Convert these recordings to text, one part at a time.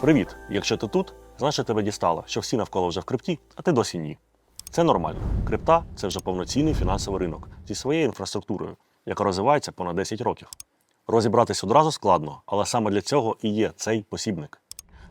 Привіт! Якщо ти тут, значить тебе дістало, що всі навколо вже в крипті, а ти досі ні. Це нормально. Крипта це вже повноцінний фінансовий ринок зі своєю інфраструктурою, яка розвивається понад 10 років. Розібратись одразу складно, але саме для цього і є цей посібник.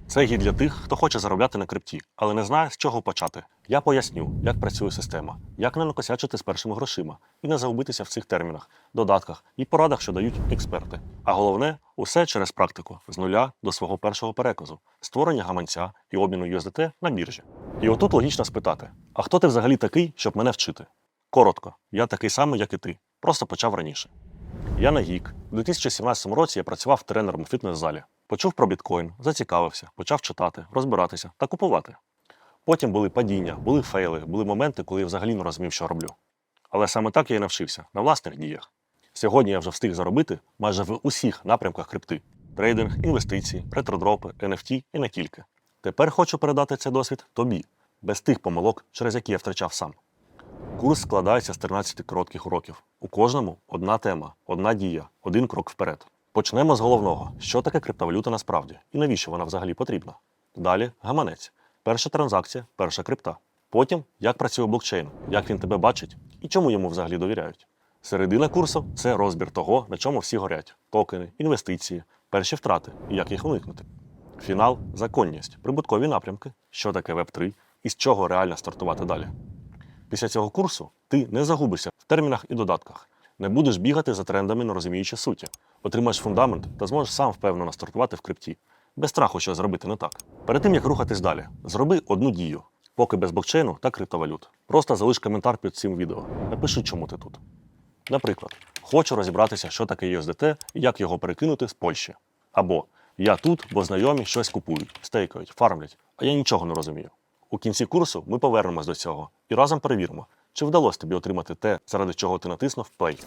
Це гід для тих, хто хоче заробляти на крипті, але не знає, з чого почати. Я поясню, як працює система, як не накосячити з першими грошима і не загубитися в цих термінах, додатках і порадах, що дають експерти. А головне, усе через практику з нуля до свого першого переказу, створення гаманця і обміну USDT на біржі. І отут логічно спитати: а хто ти взагалі такий, щоб мене вчити? Коротко, я такий самий, як і ти, просто почав раніше. Я не гік. У 2017 році я працював тренером у фітнес-залі. Почув про біткоін, зацікавився, почав читати, розбиратися та купувати. Потім були падіння, були фейли, були моменти, коли я взагалі не розумів, що роблю. Але саме так я і навчився на власних діях. Сьогодні я вже встиг заробити майже в усіх напрямках крипти: трейдинг, інвестиції, ретродропи, NFT і не тільки. Тепер хочу передати цей досвід тобі, без тих помилок, через які я втрачав сам. Курс складається з 13 коротких уроків. У кожному одна тема, одна дія, один крок вперед. Почнемо з головного: що таке криптовалюта насправді і навіщо вона взагалі потрібна. Далі гаманець. Перша транзакція, перша крипта. Потім як працює блокчейн, як він тебе бачить і чому йому взагалі довіряють. Середина курсу це розбір того, на чому всі горять: токени, інвестиції, перші втрати і як їх уникнути. Фінал законність, прибуткові напрямки, що таке Web3 і з чого реально стартувати далі. Після цього курсу ти не загубишся в термінах і додатках, не будеш бігати за трендами, не розуміючи суті, отримаєш фундамент та зможеш сам впевнено стартувати в крипті, без страху, що зробити не так. Перед тим як рухатись далі, зроби одну дію, поки без блокчейну та криптовалют. Просто залиш коментар під цим відео. Напиши, чому ти тут. Наприклад, хочу розібратися, що таке USDT і як його перекинути з Польщі. Або я тут, бо знайомі щось купують, стейкають, фармлять, а я нічого не розумію. У кінці курсу ми повернемось до цього і разом перевіримо, чи вдалося тобі отримати те, заради чого ти натиснув play.